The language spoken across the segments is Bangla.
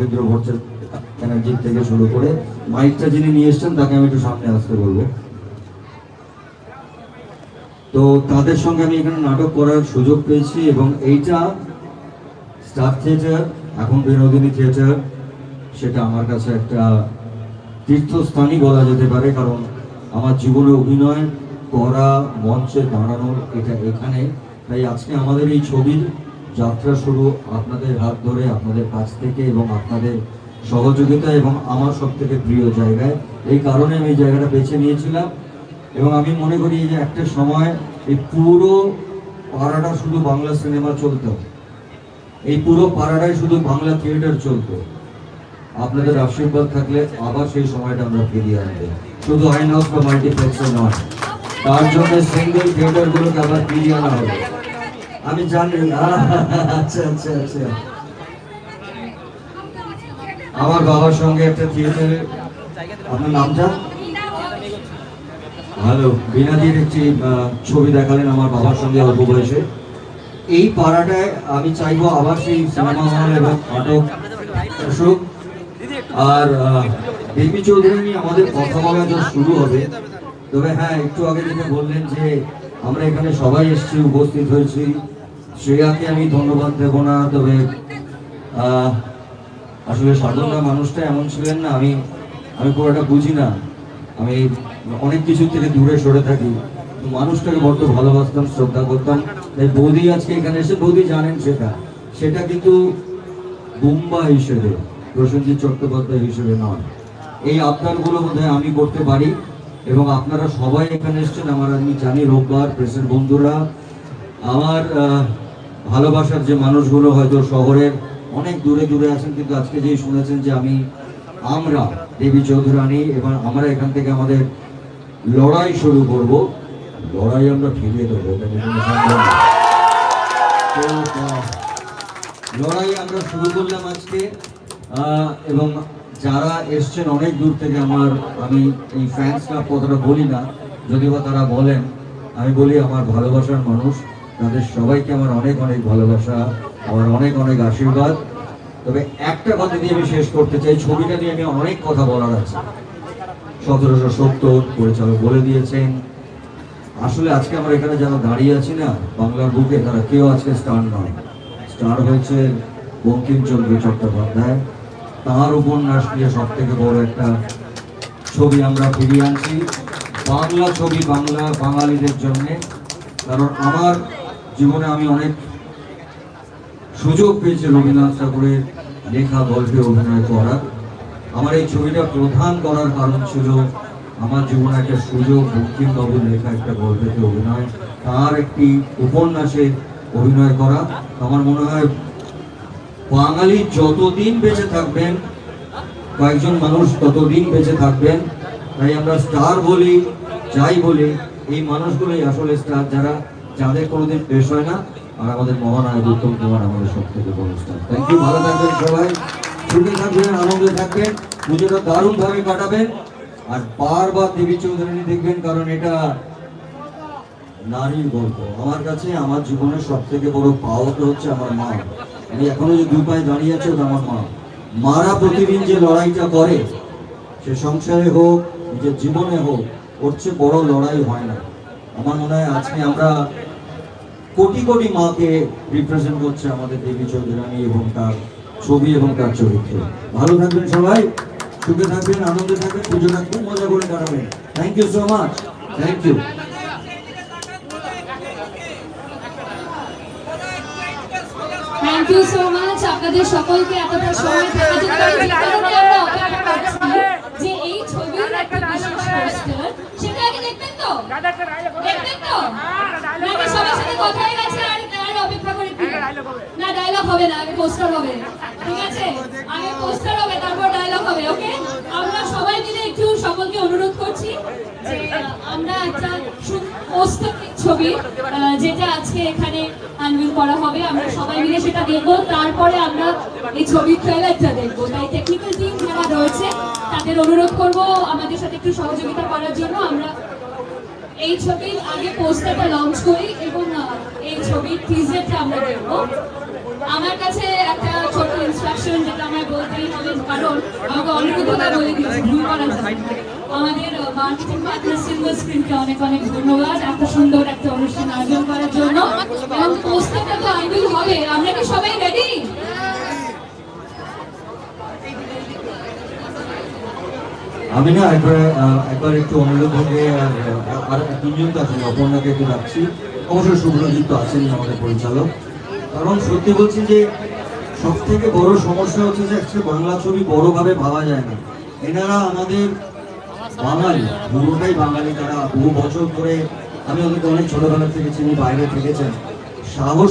নগেন্দ্র ভট্টাচার্য ব্যানার্জি থেকে শুরু করে মাইকটা যিনি নিয়ে এসছেন, তাকে আমি একটু সামনে আসতে বলব। তো তাদের সঙ্গে আমি এখানে নাটক করার সুযোগ পেয়েছি এবং এইটা স্টার থিয়েটার, এখন বিনোদিনী থিয়েটার, সেটা আমার কাছে একটা তীর্থস্থানই বলা যেতে পারে, কারণ আমার জীবনে অভিনয়, করা, মঞ্চে দাঁড়ানোর এটা এখানে। তাই আজকে আমাদের এই ছবির যাত্রা শুরু আপনাদের হাত ধরে আপনাদের কাছ থেকে এবং আপনাদের সহযোগিতা এবং আমার সব থেকে প্রিয় জায়গায়। এই কারণে আমি এই জায়গাটা বেছে নিয়েছিলাম এবং আমি মনে করি যে একটা সময় এই পুরো পাড়াটা শুধু বাংলা সিনেমা চলতো। এই পুরো পাড়াটাই শুধু বাংলা থিয়েটার চলতো। আপনাদের আশীর্বাদ থাকলে আবার সেই সময়টা আমরা ফিরিয়ে আনব। শুধু আইন হাউস বা মাল্টিপ্লেক্সে নয়, তার জন্য সিঙ্গেল থিয়েটারগুলোকে আবার ফিরিয়ে আনা হবে। আমি জানি আহ, আচ্ছা আচ্ছা আচ্ছা। আমার বাবার সঙ্গে একটা থিয়েটারে আপনার নামটা ভালো বিনাদির একটি ছবি দেখালেন আমার বাবার সঙ্গে অল্প বয়সে। এই পাড়াটায় আমি চাইব আবার সেই সিনেমা হল এবং নাটক আসুক। আর দেবী চৌধুরী আমাদের কথা বলা যখন শুরু হবে। তবে হ্যাঁ একটু আগে যেটা বললেন যে আমরা এখানে সবাই এসেছি উপস্থিত হয়েছি। শ্রেয়াকে আমি ধন্যবাদ দেব না, তবে আসলে সাধনা মানুষটা এমন ছিলেন না, আমি আমি খুব একটা বুঝি না। আমি অনেক কিছু থেকে দূরে সরে থাকি। মানুষটাকে বড্ড ভালোবাসতাম, শ্রদ্ধা করতাম। তাই বৌদি আজকে এখানে এসে, বৌদি জানেন সেটা। সেটা কিন্তু বুম্বা হিসেবে, প্রসেনজিৎ চট্টোপাধ্যায় হিসেবে নয়। এই আবদারগুলো বোধহয় আমি করতে পারি এবং আপনারা সবাই এখানে এসেছেন। আমার আমি জানি রোববার, প্রেসের বন্ধুরা। আমার ভালোবাসার যে মানুষগুলো হয়তো শহরের অনেক দূরে দূরে আছেন, কিন্তু আজকে যেই শুনেছেন যে আমি আমরা দেবী চৌধুরানী এবং আমরা এখান থেকে আমাদের লড়াই শুরু করব। লড়াই আমরা ফিরিয়ে দেবো লড়াই আমরা শুরু করলাম আজকে এবং যারা এসছেন অনেক দূর থেকে আমার, আমি এই ফ্যান্স ক্লাব কথাটা বলি না যদিও তারা বলেন, আমি বলি আমার ভালোবাসার মানুষ তাদের সবাইকে আমার অনেক অনেক ভালোবাসা, আমার অনেক অনেক আশীর্বাদ। তবে একটা কথা দিয়ে আমি শেষ করতে চাই, ছবিটা নিয়ে আমি অনেক কথা বলার আছে। সতেরোশো সত্তর পরিচালক বলে দিয়েছেন। আসলে আজকে আমরা এখানে যারা দাঁড়িয়ে আছি না, বাংলার বুকে তারা কেউ আজকে স্টার নয়। স্টার হয়েছে বঙ্কিমচন্দ্র চট্টোপাধ্যায়। তার উপন্যাস নিয়ে সব থেকে বড় একটা ছবি আমরা ফিরিয়ে আনছি। বাংলা ছবি বাংলা বাঙালিদের জন্যে। কারণ আমার জীবনে আমি অনেক সুযোগ পেয়েছি রবীন্দ্রনাথ ঠাকুরের লেখা, গল্পে অভিনয় করার আমার এই ছবিটা প্রধান করার কারণ ছিল আমার জীবনে একটা সুযোগ, বঙ্কিমবাবুর লেখা, একটা গল্পেতে অভিনয়, তার একটি উপন্যাসে অভিনয় করা। আমার মনে হয় বাঙালি যতদিন বেঁচে থাকবেন, কয়েকজন মানুষ ততদিন বেঁচে থাকবেন, তাই আমরা স্টার বলি, যাই বলি, এই মানুষগুলোই আসলে স্টার। যারা যাদের কোনোদিন শেষ হয় না আর আমাদের মহানায়ক উত্তম কুমার আমাদের সব থেকে বড় থ্যাংক ইউ ভালো থাকবেন সবাই। সুখে থাকবেন, আনন্দে থাকবেন, পুজোটা দারুণ ভাবে কাটাবেন, আর বারবার দেবী চৌধুরী দেখবেন, কারণ এটা নারীর গল্প। আমার কাছে, আমার জীবনের সব থেকে বড় পাওয়াটা হচ্ছে আমার মা। আমি এখনও যে দুই পায়ে দাঁড়িয়ে আছে আমার মা। মারা প্রতিদিন যে লড়াইটা করে, সে সংসারে হোক, নিজের জীবনে হোক, ওর চেয়ে বড় লড়াই হয় না। আমার মনে হয় আজকে আমরা কোটি কোটি মাকে রিপ্রেজেন্ট করছে আমাদের দেবী চৌধুরানী এবং তার ছবি এবং তার চরিত্র। ভালো থাকবেন সবাই সুখে থাকবেন আনন্দে থাকবেন পুজোটা খুব মজা করে কাটাবেন। Thank you so much thank you thank you so much আপনাদের সকলকে এতটা সময় থাকার জন্য সবার সাথে কথা আর আর অপেক্ষা করে কি? না ডায়লগ হবে না আগে পোস্টার হবে। ঠিক আছে? আগে পোস্টার হবে তারপর ডায়লগ হবে ওকে আমরা সবাই মিলে একটু সকলকে অনুরোধ করছি যে আমরা একটা পোস্টার ছবি যেটা আজকে এখানে আনভিল করা হবে। আমরা সবাই মিলে সেটা দেখব। তারপরে আমরা এই ছবির ট্রেলারটা দেখব। তাই টেকনিক্যাল টিম যারা রয়েছে তাদের অনুরোধ করব আমাদের সাথে একটু সহযোগিতা করার জন্য। আমরা এই ছবির আগে পোস্টারটা লঞ্চ করি এবং এই ছবির টিজারটা আমরা দেখব। আমার কাছে একটা ছোট ইনস্ট্রাকশন যেটা আমার বলতেই হবে কারণ আমাকে অনেক কথা বলে দিয়েছে, ভুল করা জন্য। আমাদের মার্কেটিং পার্টনার সিলভার স্ক্রিনকে অনেক অনেক ধন্যবাদ। এত সুন্দর একটা অনুষ্ঠান আয়োজন করার জন্য এবং পোস্টারটা তো আইবিল হবে আমরা কি সবাই রেডি আমি না একবার একবার একটু অনুরোধ করে আর দুজন তো আছেন অপর্ণাকে একটু রাখছি অবশ্যই শুভ্রজিৎ তো আছেন আমাদের পরিচালক। কারণ সত্যি বলছি যে সব থেকে বড় সমস্যা হচ্ছে যে, আজকে বাংলা ছবি বড়ভাবে ভাবা যায় না। এনারা আমাদের বাঙালি, পুরোটাই বাঙালি। তারা বহু বছর ধরে, আমি ওদেরকে অনেক ছোটবেলা থেকে চিনি, বাইরে থেকেছেন। সাহস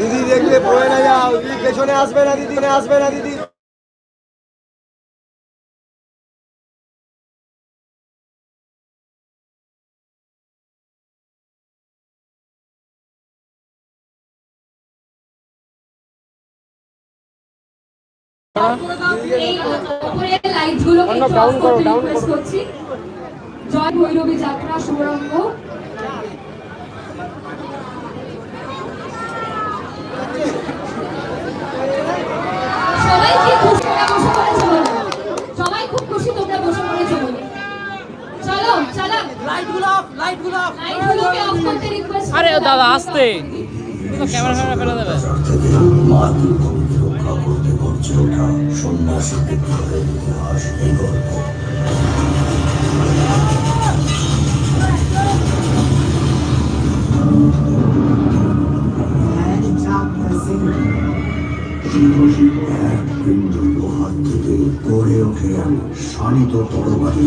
দিদি দেখলে পড়ে না যাও। দিদি পেছনে আসবে না দিদি না আসবে না দিদি। একটু অফ করতে রিকোয়েস্ট করছি। জয় ভৈরবী যাত্রা শুভারম্ভ আরে দাদা আসতে ক্যামেরা ফ্যামেরা এক বিন্দু থেকে গড়ে ওঠে এক শানিত তরবারি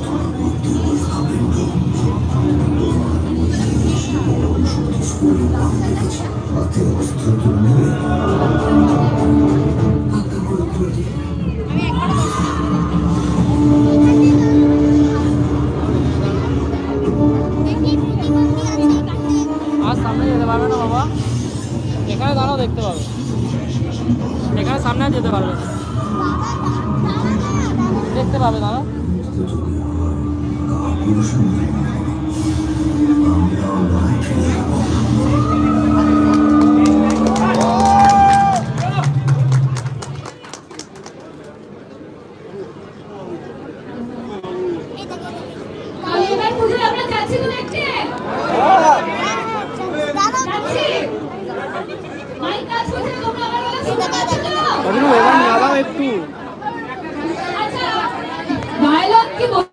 হাতে অস্ত্র তুলে নেবে আর সামনে যেতে পারবে না বাবা। এখানে দাঁড়াও দেখতে পাবে। এখানে সামনে যেতে পারবে। দেখতে পাবে আমরা এবার